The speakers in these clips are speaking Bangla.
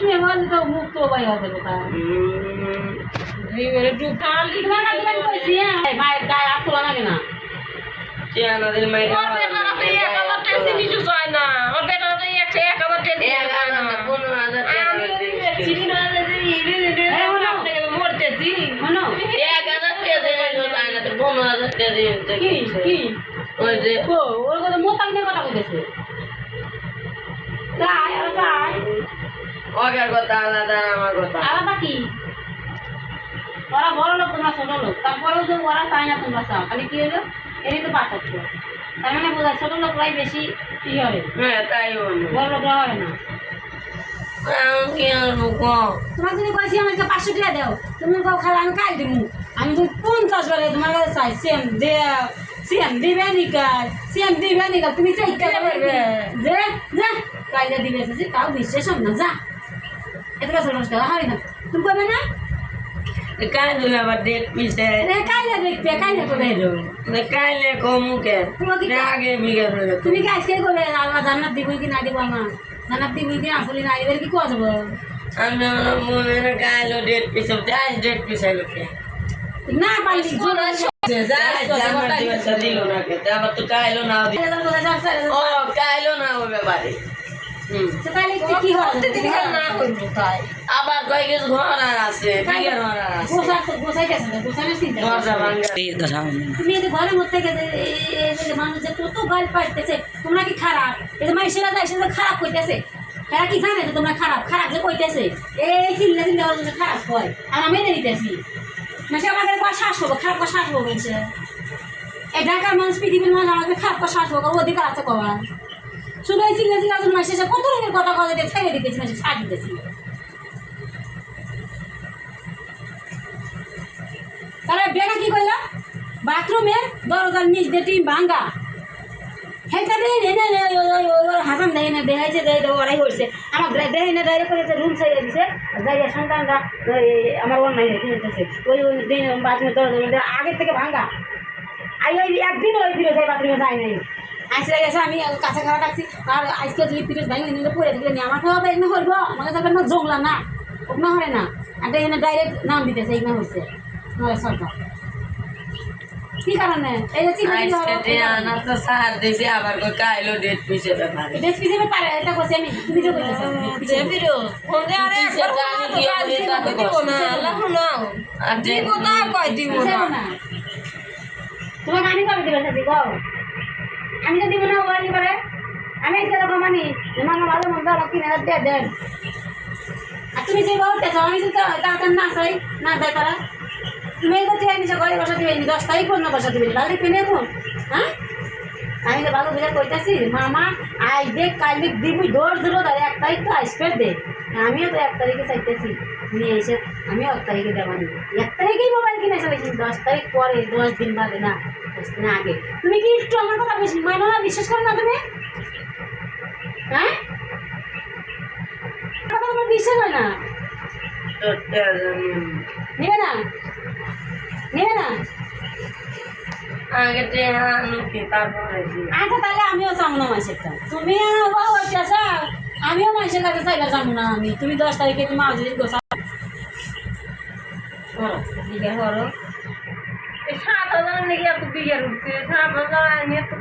কাছে আমি কইছি হ্যাঁ মায়ের গায়ে হাত তোলা লাগে না চেয়ানাদের মাইরে ওর বেটারা তো এক হাজার টেসি নিচু চায় না ওর বেটারা তো এক এক হাজার টেসি এক হাজার পনেরো হাজার আমি তো চিনি না যে ইরে ইরে এই হলো। আপনি গেলে মরতেছি শোনো এক হাজার টেজে চায় না তো পনেরো হাজার টেজে কি কি ওই যে ও ওর কথা মোতাক নিয়ে কথা বলতেছে অগের কথা আলাদা আমার কথা। আলাদা কি? ওরা বড় লোক তোমরা ছোট লোক। তারপরেও তো ওরা চায় না তোমরা চাও। খালি কি হলো? এরই তো পার্থক্য। তার মানে বোঝা ছোট লোকরাই বেশি ই হবে। হ্যাঁ তাই বড় লোকরা হবে না। তোমার যদি কইছি আমাকে পাঁচশো টাকা দাও তুমি কাউ খালা আমি কাল দিব আমি তো পঞ্চাশ বারে তোমার কাছে চাই। সেম দে সেম দিবে নিকাল সেম দিবে নিকাল তুমি চাই? যে যা কাইলে দিবে তাও বিশ্বাস না। যা। এত কাছে নষ্ট হয় না। তুমি আজকে করবে। আল্লাহ জান্নাত দিবই কি না দিব আমার? জান্নাত দিবই কি আসলে না এবার কি কোয়া যাব? আমি আমার ডেট পিছে আজ ডেট পিছে লোকে না পারলি জামার দিবসে দিল না কে আবার তো কাইলো না ও কাইলো না হবে বাড়ি। তাহলে কি না করব তাই। আবার কয় কিছু ঘর আর আছে বিঘের ঘর আর আছে। গোসা গোসাই গেছে না গোসানোর চিন্তা করো। দরজা তুমি এই যে মধ্যে গেছে এই মানুষ যে কত গাল পাইতেছে তোমরা কি খারাপ? এই যে মানুষেরা যায় সেটা খারাপ কইতেছে। কি জানে যে তোমরা খারাপ? খারাপ যে কইতেছে। এই চিল্লা চিল্লা ওর জন্য খারাপ হয় আর আমি মেনে নিতেছি মানে আমাদের কয় শ্বাস হব খারাপ কয় শ্বাস হব বলছে এই ঢাকার মানুষ পৃথিবীর মানুষ আমাকে খারাপ কয় শ্বাস হব অধিকার আছে কবার শুধু এই চিল্লা চিল্লা জন্য মানুষের কত রকমের কথা কথা দিয়ে ছেড়ে দিতেছি মানুষ ছাড় দিতেছি তাহলে বেড়া কি করলাম বাথরুমের দরজার নিচ দিয়ে টিম ভাঙ্গা হেঁটে দেয় এনে হাসান দেয় না দেখাইছে দেয় ওরাই করছে। আমার দেয় না ডাইরেক্ট করেছে রুম সাইডে দিছে। যাই সন্তানরা, ওই আমার অন্যায় কিনতেছে ওই ওই দিন বাথরুমের দরজা আগের থেকে ভাঙ্গা আই ওই একদিন ওই ফিরে যাই বাথরুমে যাই নাই। আইসে গেছে আমি কাছে খাওয়া রাখছি আর আজকে যদি ফিরে ভাঙি নিলে পড়ে থাকলে নি আমার খাওয়া এখানে হইব। আমাকে যাবে না জংলা না। ওখানে হরে না। আর এখানে ডাইরেক্ট নাম দিতেছে এখানে হয়েছে নয় সরকার কি কারণে? এই যে চিন্তা আনা তো সার দিছে আবার কই কাইলো ডেট পিছে ব্যাপারে বেশ কিছু পারে এটা করছি আমি। তুমি যে কইতেছো দেবিরো ফোন দে আরে কিসে জানি কি হবে তা দিব না লাহু না আর দিব না কই দিব না? না। তোমাকে কবে দিবে সাথে গো আমি তো দিব না ও কি করে, আমি তো কমানি মামা ভালো মন্দ আমার কিনে দিয়ে দেন। আর তুমি যে বলতেছ আমি তো তাড়াতাড়ি না চাই, না দেয় তারা তুমি তো ঠিক নিচে ঘরে বসা দিবে দশ তারিখ পর্যন্ত বসা দিবে তাহলে কিনে এখন হ্যাঁ? আমি তো ভালো বুঝা কইতাছি, মামা, আই দেখ কাল দেখ দিবি দৌড় দিল, তাহলে এক তারিখ তো আসবে দে। আমিও তো এক তারিখে চাইতেছি, নিয়ে এসে আমিও এক তারিখে নিব এক তারিখেই মোবাইল কিনে চলেছি দশ তারিখ পরে, দশ দিন বাদে না। দশ দিন আগে? তুমি কি একটু আমার কথা বেশি মানো না? বিশ্বাস করো না তুমি? হ্যাঁ? কথা তোমার বিশ্বাস হয় না। নেবে না? নেবে না? আগে আচ্ছা তাহলে আমিও চাবো না তুমি আমিও মাসের কাছে চাইলে যাব না আমি। তুমি দশ তারিখে তুমি আজ গোসা করো। সাত হাজার নাকি এত উঠছে সাত হাজার নিয়ে তো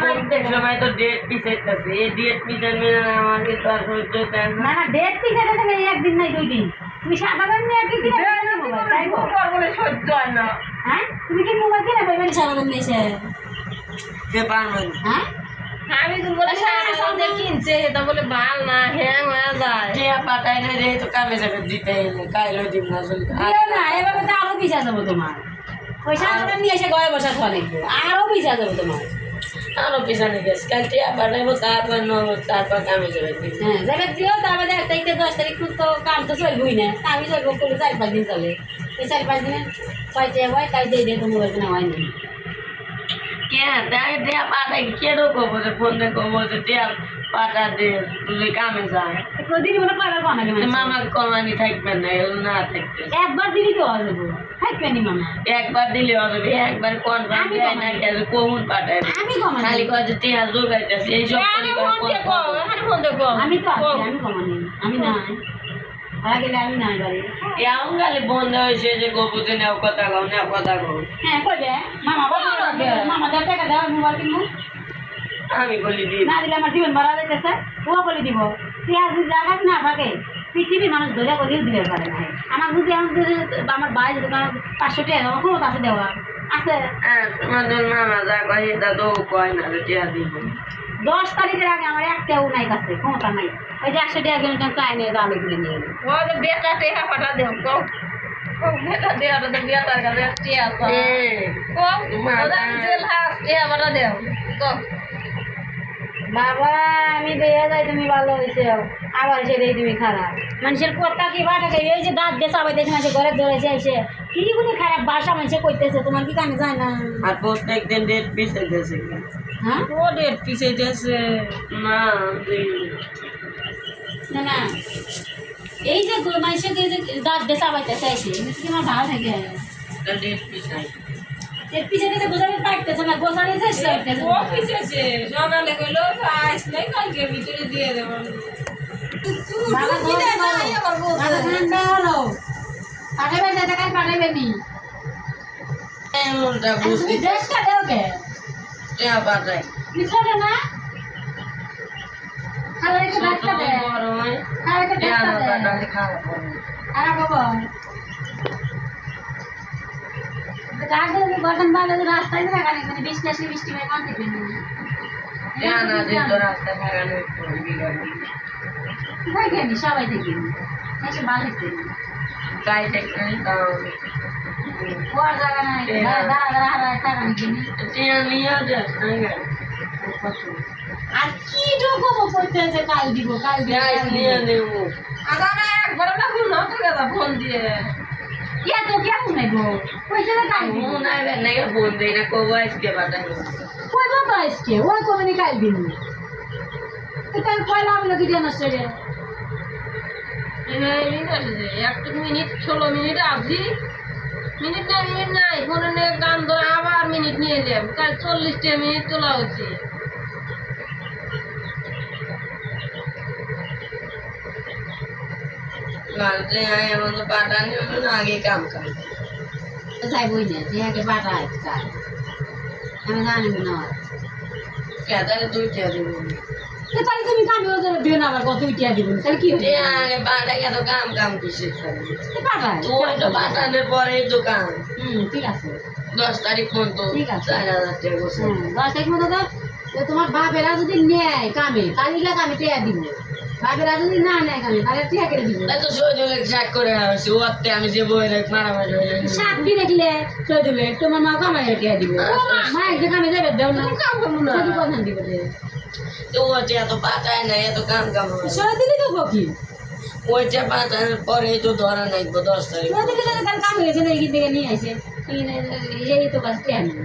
মাই সময় তো ডেট পিছাইতেছে। এই ডেট পিছানো আমাকে তো আর সহ্য না? ডেট পিছিয়ে গেছে একদিন নাই দুই দিন। তুমি সাদা দাম নিয়ে একদিন কিনে না তাই গো? বলে সহ্য হয় না। হ্যাঁ? তুমি কি মোবাইল কিনে ফেলবে না সাদা নিয়ে এসে? হ্যাঁ? আমি তো বলে সাত হাজার দিয়ে কিনছে এটা বলে ভালো না হ্যাং হয়ে যায়। কে পাঠাই না রে তো কামে যাবে দিতে এলে কাইলো দিব না চলি না এভাবে তো আরও পিছিয়ে যাব তোমার। সাদা দাম নিয়ে এসে ঘরে বসা নাকি? আরও পিছিয়ে যাব তোমার। আরও পিছনে গেছে কাল টিয়া পাঠাইবো তারপর নব তারপর কামে যাবে হ্যাঁ যাবে দিও তারপরে এক তারিখে দশ তারিখ তো কাম তো চলবই না। আমি চলবো করলে চার পাঁচ দিন চলে এই চার পাঁচ দিনে কয়টা হয় তাই দিয়ে দিয়ে তো মোবাইল কেনা হয় না কে তাই টিয়া পাঠাই। কেডো কবো যে ফোন দিয়ে কবো যে টিয়া পাঠা দে তুই কামে যায় প্রতিদিন মনে কয়বার কম লাগে মামা কমানি থাকবে না এগুলো না থাকতে। একবার দিনই তো হয়ে যাব খাইবেনি মামা? একবার দিলে একবার কনফার্ম আমি না কেন কমন পাঠায় আমি কমানি খালি কয় যে টিয়া জোগাইতেছে এই সব এখানে ফোন দিয়ে কও এখানে ফোন দিয়ে কও। আমি তো আমি কমানি আমি নাই। কও হ্যাঁ কইবে মামা বলে আমাকে। মামা দেড় টাকা দাও মোবাইল আমি বলি দিই। না দিলে আমার জীবন বাড়া যাইতেছে। ও বলে দিব। তুই আজ জায়গা না থাকে পৃথিবীর মানুষ ধরে করেও দিতে পারে না আমার যদি আমার ভাই যদি আমার পাঁচশো টাকা আমার ক্ষমতা আছে দেওয়া। আছে। হ্যাঁ তোমাদের মামা যা কয় তো কয় না দিব। দশ তারিখের আগে আমার একটাও নাই কাছে ক্ষমতা নাই। ওই যে একশো টাকা কিলোমিটার চাই নিয়ে জালে ঘুরে নিয়ে এলো ও যে বেটা টেহা পাঠা দেও কও। কও বেটা দেও তো বেটার কাছে টিয়া কও কও মা, ওটা জেল হাস টিয়া পাঠা দেও বাবা আমি দিয়ে যাই তুমি ভালো হয়েছে আবার সে তুমি খারাপ। মানুষের কথা কি বাটা এই যে দাঁত দিয়ে চাবাই দিয়েছে মানুষের ঘরে ধরেছে এসে কি কোনো খারাপ বাসা মানুষে কইতেছে তোমার কি কানে যায় না? আর প্রত্যেক দিন ডেট গেছে হ্যাঁ? ও ডেট পিছে যাচ্ছে না না না। এই যে গো- মানুষের যে দাঁত দিয়ে এমনি কি আমার ভালো থাকে ডেট পিছে এর পিছনে যে গোজাবে পাইতেছে না চেষ্টা করতেছে ও পিছেছে সকালে কইলো কালকে ভিতরে দিয়ে দেবো। বাবা কি দেয় না, এই আবার বলছে। বাবা ঠান্ডা হলো পাঠাবে না টাকা পাঠাবে নি। এমনটা বুঝতে তুমি ড্রেসটা দেও কে? টিয়া পাঠায় পিছনে না? খালা একটু ডাক্তার দে। বড় খালা একটু টিয়া না ডাক্তার দে। পাঠালে খারাপ আর বাবা ভালো রাস্তায় থাকা নেই মানে বৃষ্টি আসলে বৃষ্টি মেয়ে কান থেকে টিয়া না দিত রাস্তায় থাকানো একটু কোথায় গেলি? সবাই থেকে এসে ভালো থেকে গাই দেখতে আর কি ঢোকবো কাল দিব কাল দিব কাল নিয়ে দিব। আদানা একবার না ফোন তো ফোন দিয়ে ইয়া তো কেমন নেব পয়সা না কাল দিব মনে হয় ফোন দেই না কবো আজকে পাঠাবো কই বাবা আজকে ওই কমে কাল দিব তো তার পয়লা আমরা কি জানাস রে একটু মিনিট ষোলো মিনিট আবজি মিনিট না মিনিট নাই। ফোনে নিয়ে গান ধরে আবার মিনিট নিয়ে এলাম কাল চল্লিশটা মিনিট তোলা হচ্ছে গানতে আয় এমন তো পাঠানি হলো না আগে কাম কাম যাই বই না যে আগে আমি জানি না। কেদারে দুই টিয়া দিব? তাহলে তুমি কামে ওজন দিও না আবার কত উঠিয়া দিবেন তাহলে কি হবে? আরে বাটা এত কাম কাম কিসে বাটা তুই তো পাঠানোর পরে দোকান। হুম ঠিক আছে। দশ তারিখ পর্যন্ত ঠিক আছে। চার হাজার টাকা বসে দশ তারিখ পর্যন্ত তো তো তোমার বাপেরা যদি নেয় কামে তাহলে কামে টিয়া দিব। আমি যে বই মারামারি সাত দিন দেখলে চলে তোমার মা কামাই টিয়া দিব? মা! এক কামে যাবে দেও না। কাম করব না। কথা দিব দে তো এত পাঠায় না এত কাম কাম সরে দিলি তো কি ওইটা পরেই তো ধরা নাকবো দশ তারিখ। কাম হয়েছে না এই থেকে নিয়ে আসে এই তো কাজ টিয়া নেই।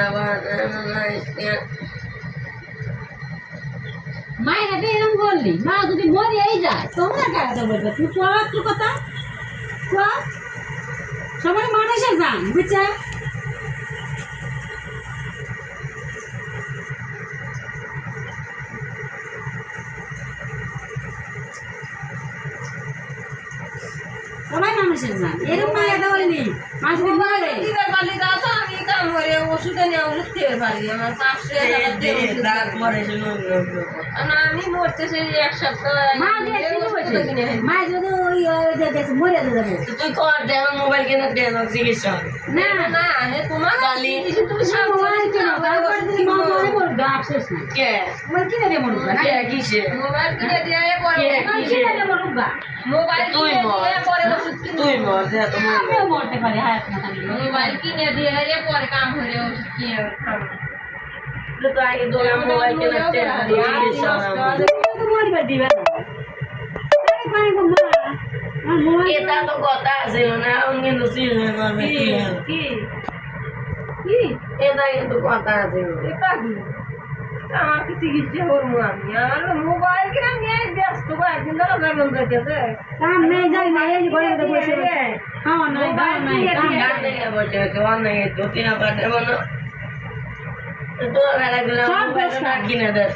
আবার মায়ের হাতে বললি মা যদি মরিয়াই যায় তোমরা কাটা বলবে তুই কোয়া তোর কথা কোয়া সবাই মানুষের যান বুঝছে সবাই মানুষের যান এরকম মায়ের হাতে বলিনি মানুষ যদি মরে ওষুধ এনে ওষুধ খেয়ে পারি আমার পাঁচশো টাকা দিয়ে ওষুধ দাঁত দেবে। মরে না আমি মরতেছি এক সপ্তাহ কিনে এনে। মা যদি ওই ওই যে দেশে মরে যাবে তুই কর দে আমার মোবাইল কেনো কে কিনে মরবে কে কিনে কে? কিনে মরবে কিনে দে পারি কিনে কাম হলে কিনে তো আগে তো মোবাইল কেনার দে চিকিৎসা। মরবে না পানি এটা তো কথা আছে না সিজনে করবে কি? কি এটা কিন্তু কথা আছে এটা কি আমার কি চিকিৎসা করব আমি আমার মোবাইল কিনা নিয়ে ব্যস্ত কয়েকদিন ধরে বেতন দিতেছে কাম নেই যাই না এই যে ঘরে মধ্যে বসে বসে খাওয়া নাই দাওয়া নাই কাম নাই। গান থেকে বসে আছে অনেক দুটি না পাঠে তো বেলা দিলাম সব মোবাইলটা দোষ কার? কিনে দেয়